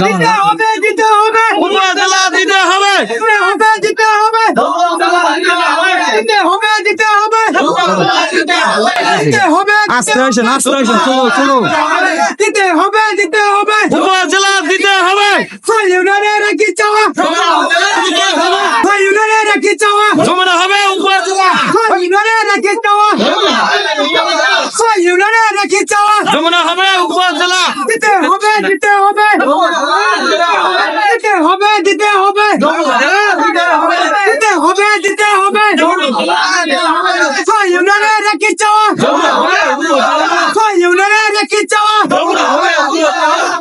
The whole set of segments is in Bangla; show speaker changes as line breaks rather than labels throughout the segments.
দিতে হবে দিতে হবে
উপজেলা দিতে হবে
দিতে হবে দিতে হবে দিতে হবে দিতে হবে দিতে হবে
আস্তে আসেন আস্তে আসেন চলো চলো
দিতে হবে দিতে হবে
উপজেলা দিতে হবে
ছয় ইউনিয়নের কি চাওয়া ছয় ইউনিয়নের কি চাওয়া
জমানো হবে উপজেলা
ছয় ইউনিয়নের কি চাওয়া ছয় ইউনিয়নের কি চাওয়া
জমানো হবে উপজেলা
দিতে হবে দিতে হবে দিতে হবে দিতে হবে দিতে হবে দিতে হবে ছয় ইউনিয়নের কি চাওয়া ইউনিয়নের কি চাওয়া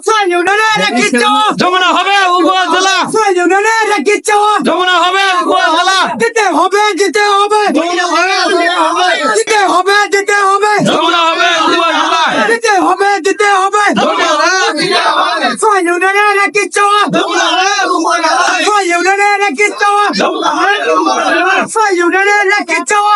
ছয় ইউনিয়নের কি চাওয়া
জমানো হবে। উপজেলা
ইউনিয়নের কি চাওয়া
জমানো হবে উপজেলা
দিতে হবে দিতে হবে। দিতে হবে দিতে হবে।
জমানো হবে উপজেলা
দিতে হবে দিতে হবে। ইউনিয়নের কি চাওয়া ইউনিয়নের কি চাওয়া ইউনিয়নের কি চাওয়া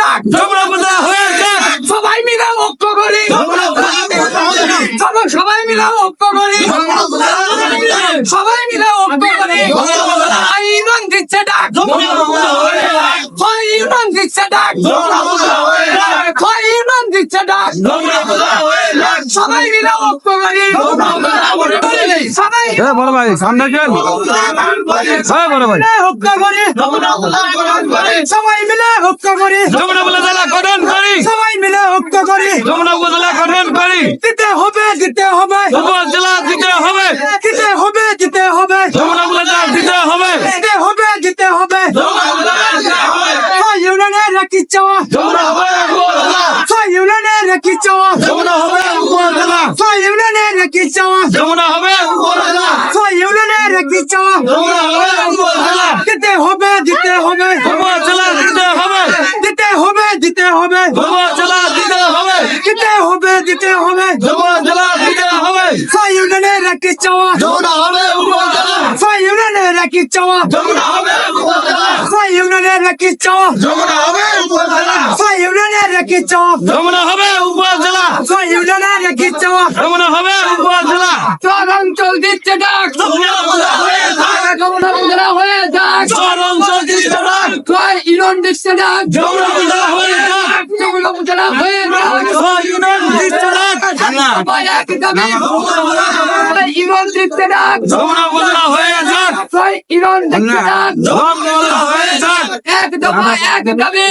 that?
জমানো হয়ে
সবাই মিলে ঐক্য করি। সবাই সবাই মিলে ঐক্য করি। সবাই মিলে ঐক্য করি। আইন দিচ্ছে ডাক। আইন দিচ্ছে ডাক। সবাই মিলে ঐক্য করি সবাই
বড় ভাই সামনে যান হ্যাঁ বড় ভাই।
মিলে ঐক্য করি। সবাই মিলে ঐক্য করি।
জমানো উপজেলা গঠন করি।
সবাই মিলে ঐক্য করি।
জমানো উপজেলা গঠন করি।
দিতে হবে দিতে হবে।
উপজেলা দিতে হবে।
দিতে হবে দিতে হবে।
উপজেলা দিতে হবে।
দিতে হবে দিতে হবে। ইউনিয়নের কি চাওয়া। ছয় ইউনিয়নের কি চাওয়া।
হবে
ছয় ইউনিয়নের কি চাওয়া
হবে
ছয় ইউনিয়নের কি চাওয়া
জমানো হবে
দিতে হবে দিতে হবে।
দিতে হবে।
দিতে হবে দিতে হবে।
উপজেলা দিতে হবে।
দিতে হবে দিতে হবে।
উপজেলা দিতে হবে।
ছয় ইউনিয়নের কি চাওয়া
জমানো হবে
ছয় ইউনিয়নের কি চাওয়া
জমানো হবে
ছয় ইউনিয়নের কি চাওয়া
হবে
ছয় ইউনিয়নের কি চাওয়া
জমানো হবে
অঞ্চল দিচ্ছে ডাক। কমলা হয়ে যাক।
অঞ্চল ডাক।
ইউনিয়ন দিচ্ছে ডাক
জমানো হয়ে যাক
কমলা হয়ে যাক
ছয় ইউনিয়ন দিতে ডাক।
সবাই এক দাবি। ইউনিয়ন দিচ্ছে ডাক।
জমানো হয়ে যাক।
ছয় ইউনিয়ন দিচ্ছে ডাক।
জমানো হয়ে যাক।
এক দফা এক দাবি।